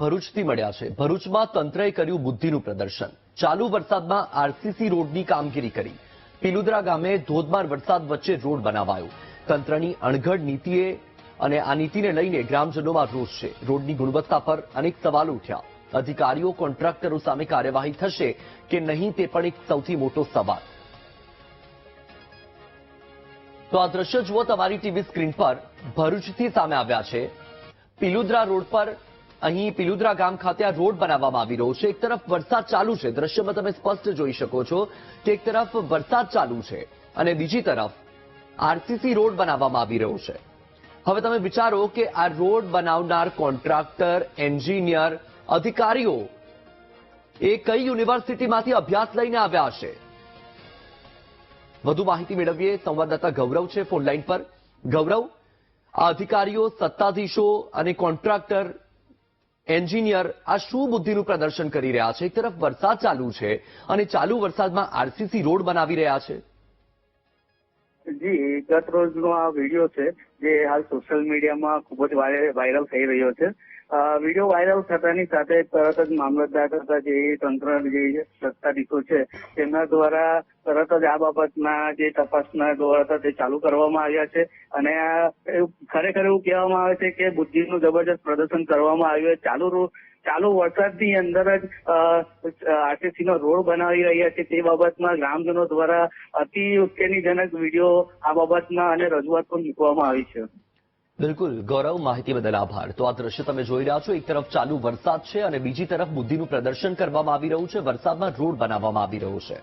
ભરૂચથી મળ્યા છે. ભરૂચમાં તંત્રએ કર્યું બુદ્ધિનું પ્રદર્શન. ચાલુ વરસાદમાં આરસીસી રોડની કામગીરી કરી. પિલુદરા ગામે ધોધમાર વરસાદ વચ્ચે રોડ બનાવાયો. તંત્રની અણઘડ નીતિએ અને આ નીતિને લઈને ગ્રામજનોમાં રોષ છે. રોડની ગુણવત્તા પર અનેક સવાલો ઉઠ્યા. અધિકારીઓ, કોન્ટ્રાક્ટરો સામે કાર્યવાહી થશે કે નહીં તે પણ એક સૌથી મોટો સવાલ. તો આ દ્રશ્ય જુઓ તમારી ટીવી સ્ક્રીન પર. ભરૂચથી સામે આવ્યા છે. પિલુદ્રા રોડ પર અહીં પિલુદ્રા ગામ ખાતે આ રોડ બનાવવામાં આવી રહ્યો છે. એક તરફ વરસાદ ચાલુ છે. દ્રશ્યમાં તમે સ્પષ્ટ જોઈ શકો છો કે એક તરફ વરસાદ ચાલુ છે અને બીજી તરફ આરસીસી રોડ બનાવવામાં આવી રહ્યો છે. હવે તમે વિચારો કે આ રોડ બનાવનાર કોન્ટ્રાક્ટર, એન્જિનિયર, અધિકારીઓ એ કઈ યુનિવર્સિટીમાંથી અભ્યાસ લઈને આવ્યા હશે? વધુ માહિતી મેળવીએ. સંવાદદાતા ગૌરવ છે ફોન લાઈન પર. ગૌરવ, આ અધિકારીઓ, સત્તાધીશો અને કોન્ટ્રાક્ટર એન્જિનિયર આ શું બુદ્ધિનું પ્રદર્શન કરી રહ્યા છે? એક તરફ વરસાદ ચાલુ છે અને ચાલુ વરસાદમાં આરસીસી રોડ બનાવી રહ્યા છે. જી, ગત રોજનો આ વીડિયો છે, જે હાલ સોશિયલ મીડિયામાં ખૂબ જ વાયરલ થઈ રહ્યો છે. વીડિયો વાયરલ થતાની સાથે તરત જ મામલતદાર તથા જે તંત્ર, જે સત્તાધીશો છે, તેમના દ્વારા તરત જ આ બાબતના જે તપાસના હતા તે ચાલુ કરવામાં આવ્યા છે. અને ખરેખર એવું કહેવામાં આવે છે કે બુદ્ધિનું જબરજસ્ત પ્રદર્શન કરવામાં આવ્યું. ચાલુ ચાલુ વરસાદની અંદર જ આરટીસી નો રોડ બનાવી રહ્યા છે તે બાબતમાં ગ્રામજનો દ્વારા અતિ ઉશ્કેરણીજનક વીડિયો આ બાબતમાં અને રજૂઆત પણ મૂકવામાં આવી છે. બિલકુલ. ગૌરવ માહિતી બદલ આભાર. તો આ દ્રશ્ય તમે જોઈ રહ્યા છો. એક તરફ ચાલુ વરસાદ છે અને બીજી તરફ બુદ્ધિનું પ્રદર્શન કરવામાં આવી રહ્યું છે. વરસાદમાં રોડ બનાવવામાં આવી રહ્યો છે.